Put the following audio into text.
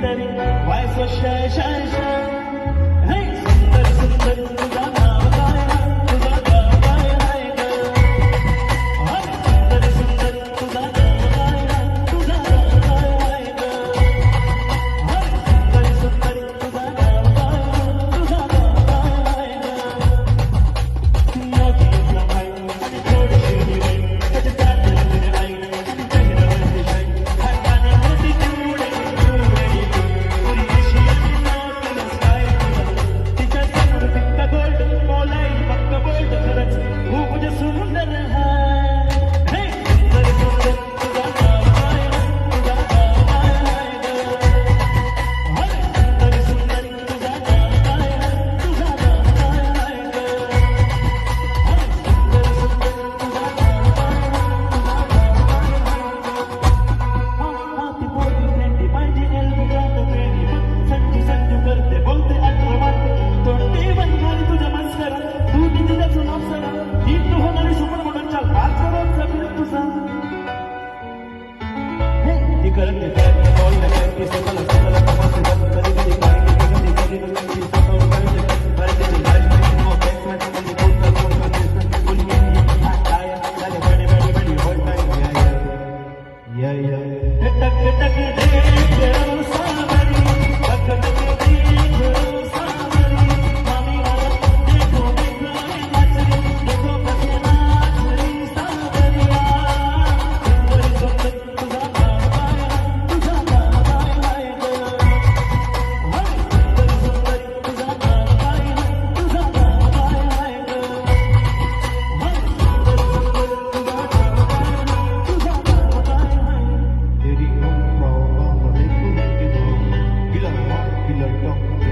Why so shy, shy, shy? Hey, sister, sister, sister. चुनावचं Hindu होणारी super मोठ्यांच्या पाच करोडचा विरोध तुझा हे। कळत नाही Rocco.